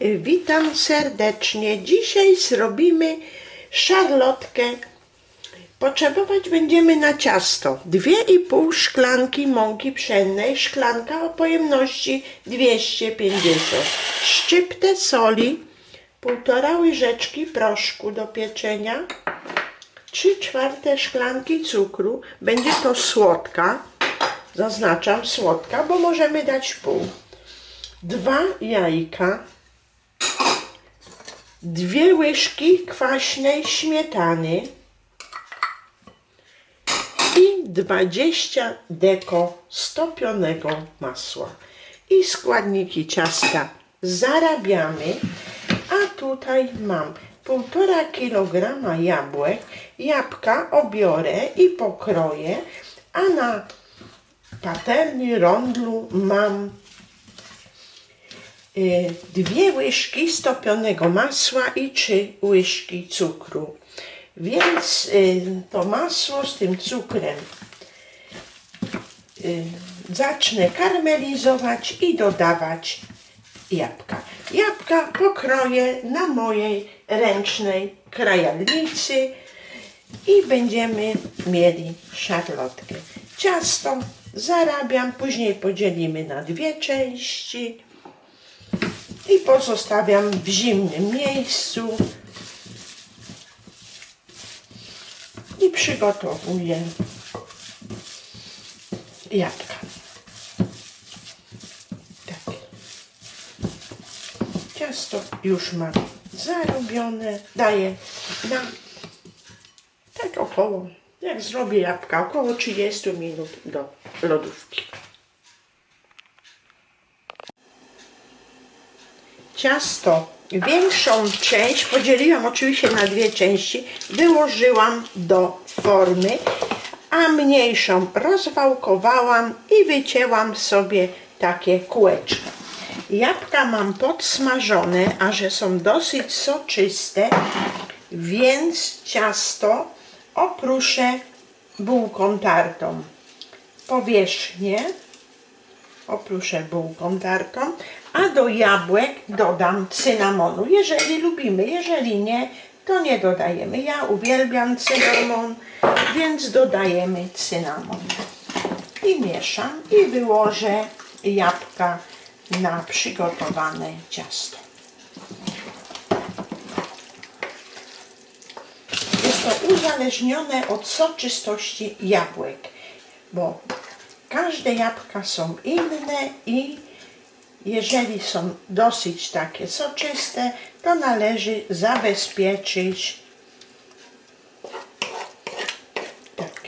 Witam serdecznie. Dzisiaj zrobimy szarlotkę. Potrzebować będziemy na ciasto 2,5 szklanki mąki pszennej, szklanka o pojemności 250, szczyptę soli, 1,5 łyżeczki proszku do pieczenia, 3 czwarte szklanki cukru. Będzie to słodka, zaznaczam słodka, bo możemy dać pół. Dwa jajka, dwie łyżki kwaśnej śmietany i 20 deko stopionego masła. I składniki ciasta zarabiamy, a tutaj mam 1,5 kg jabłek. Jabłka obiorę i pokroję, a na patelni rondlu mam dwie łyżki stopionego masła i trzy łyżki cukru. Więc y, to masło z tym cukrem y, zacznę karmelizować i dodawać jabłka. Jabłka pokroję na mojej ręcznej krajalnicy i będziemy mieli szarlotkę. Ciasto zarabiam, później podzielimy na dwie części i pozostawiam w zimnym miejscu i przygotowuję jabłka. Tak. Ciasto już mam zarobione. Daję na tak około, jak zrobię jabłka, około 30 minut do lodówki. Ciasto, większą część podzieliłam oczywiście na dwie części, wyłożyłam do formy, a mniejszą rozwałkowałam i wycięłam sobie takie kółeczka. Jabłka mam podsmażone, a że są dosyć soczyste, więc ciasto opruszę bułką tartą. Powierzchnię opruszę bułką tartą, a do jabłek dodam cynamonu, jeżeli lubimy, jeżeli nie, to nie dodajemy. Ja uwielbiam cynamon, więc dodajemy cynamon. I mieszam i wyłożę jabłka na przygotowane ciasto. Jest to uzależnione od soczystości jabłek, bo każde jabłka są inne i jeżeli są dosyć takie soczyste, to należy zabezpieczyć tak.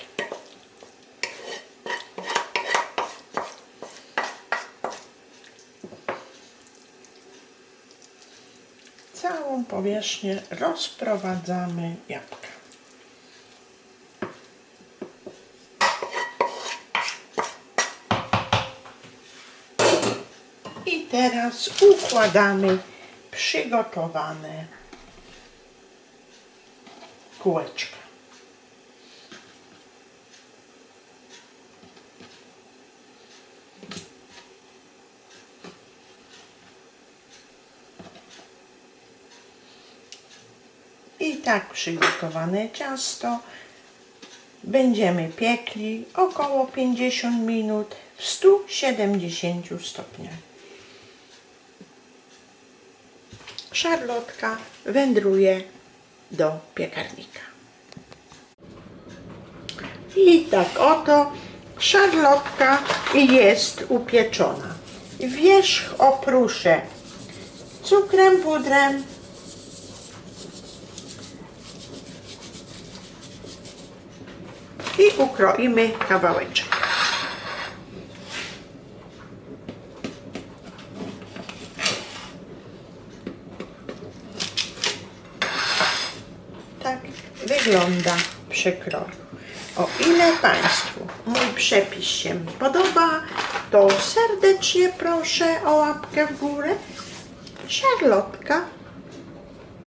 Całą powierzchnię rozprowadzamy jabłka. I teraz układamy przygotowane kółeczka. I tak przygotowane ciasto będziemy piekli około 50 minut w 170 stopniach. Szarlotka wędruje do piekarnika. I tak oto szarlotka jest upieczona. Wierzch opruszę cukrem, pudrem i ukroimy kawałeczek. Tak wygląda przekrój. O ile Państwu mój przepis się podoba, to serdecznie proszę o łapkę w górę. Szarlotka